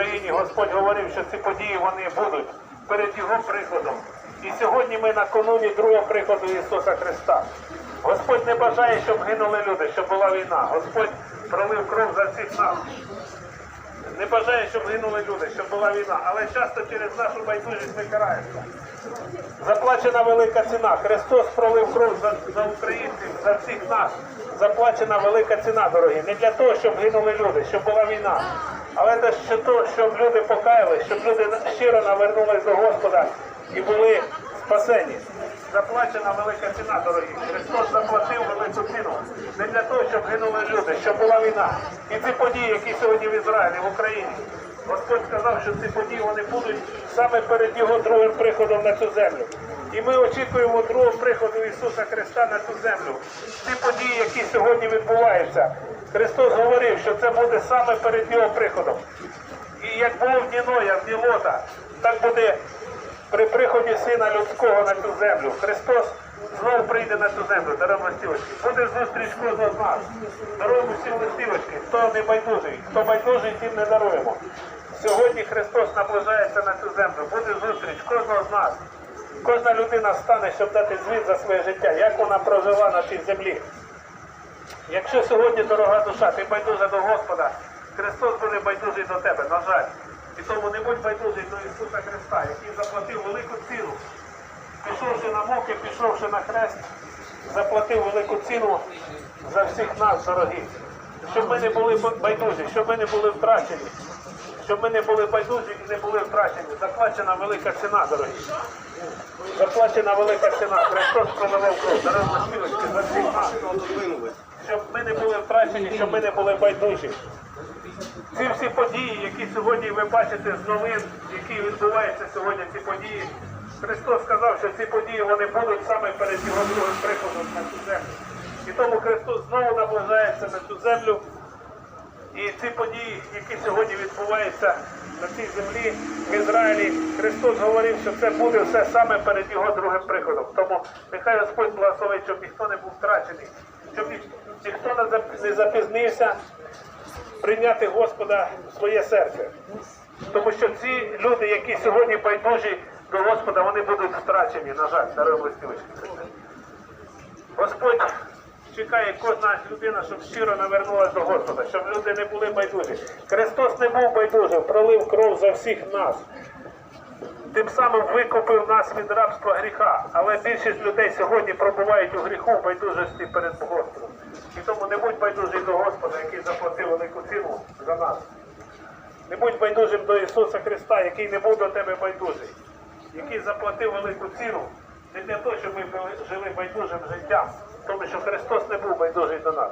Україні Господь говорив, що ці події вони будуть перед Його прикладом. І сьогодні ми накануні другого приходу Ісуса Христа. Господь не бажає, щоб гинули люди, щоб була війна. Господь пролив кров за всіх нас. Не бажає, щоб гинули люди, щоб була війна. Але часто через нашу байдужість ми караємося. Заплачена велика ціна. Христос пролив кров за, за українців, за всіх нас. Заплачена велика ціна, дорогі. Не для того, щоб гинули люди, щоб була війна. Але те, що то, щоб люди покаялись, щоб люди щиро навернулись до Господа і були спасені. Заплачена велика ціна, дорогі. Христос заплатив велику ціну. Не для того, щоб гинули люди, щоб була війна. І ці події, які сьогодні в Ізраїлі, в Україні. Господь сказав, що ці події вони будуть саме перед його другим приходом на цю землю. І ми очікуємо другого приходу Ісуса Христа на цю землю. Ці події, які сьогодні відбуваються, Христос говорив, що це буде саме перед його приходом. І як було в Ніноя, в Нілота, так буде при приході Сина Людського на цю землю. Христос знову прийде на цю землю, даруємо листівочки. Буде зустріч кожного з нас. Даруємо всі листівочки. Хто не байдужий, хто байдужий, тим не даруємо. Сьогодні Христос наближається на цю землю. Буде зустріч кожного з нас. Кожна людина стане, щоб дати звіт за своє життя, як вона прожила на цій землі. Якщо сьогодні, дорога душа, ти байдужа до Господа, Христос буде байдужий до тебе, на жаль. І тому не будь байдужий до Ісуса Христа, який заплатив велику ціну. Пішовши на муки, пішовши на хрест, заплатив велику ціну за всіх нас, дорогі. Щоб ми не були байдужі, щоб ми не були втрачені. Щоб ми не були байдужі і не були втрачені. Заплачена велика ціна, дорогі. Заплачена велика ціна. Христос проливав кров. Дорога співочки за всіх нас ми не були втрачені, щоб ми не були байдужі. Ці всі події, які сьогодні ви бачите з новин, які відбуваються сьогодні, ці події, Христос сказав, що ці події вони будуть саме перед його другим приходом на цю землю. І тому Христос знову наближається на цю землю. І ці події, які сьогодні відбуваються на цій землі в Ізраїлі, Христос говорив, що це буде все саме перед його другим приходом. Тому нехай Господь благословить, щоб ніхто не був втрачений, щоб не зап- не запізнився прийняти Господа в своє серце. Тому що ці люди, які сьогодні байдужі до Господа, вони будуть втрачені, на жаль, дорогі листівочки. Господь чекає кожна людина, щоб щиро навернулася до Господа, щоб люди не були байдужі. Христос не був байдужим, пролив кров за всіх нас. Тим самим викупив нас від рабства гріха. Але більшість людей сьогодні пробувають у гріху в байдужості перед Господом. І тому не будь байдужий до Господа, який заплатив велику ціну за нас. Не будь байдужим до Ісуса Христа, який не був до тебе байдужий, який заплатив велику ціну не для того, щоб ми жили байдужим життям, тому що Христос не був байдужий до нас.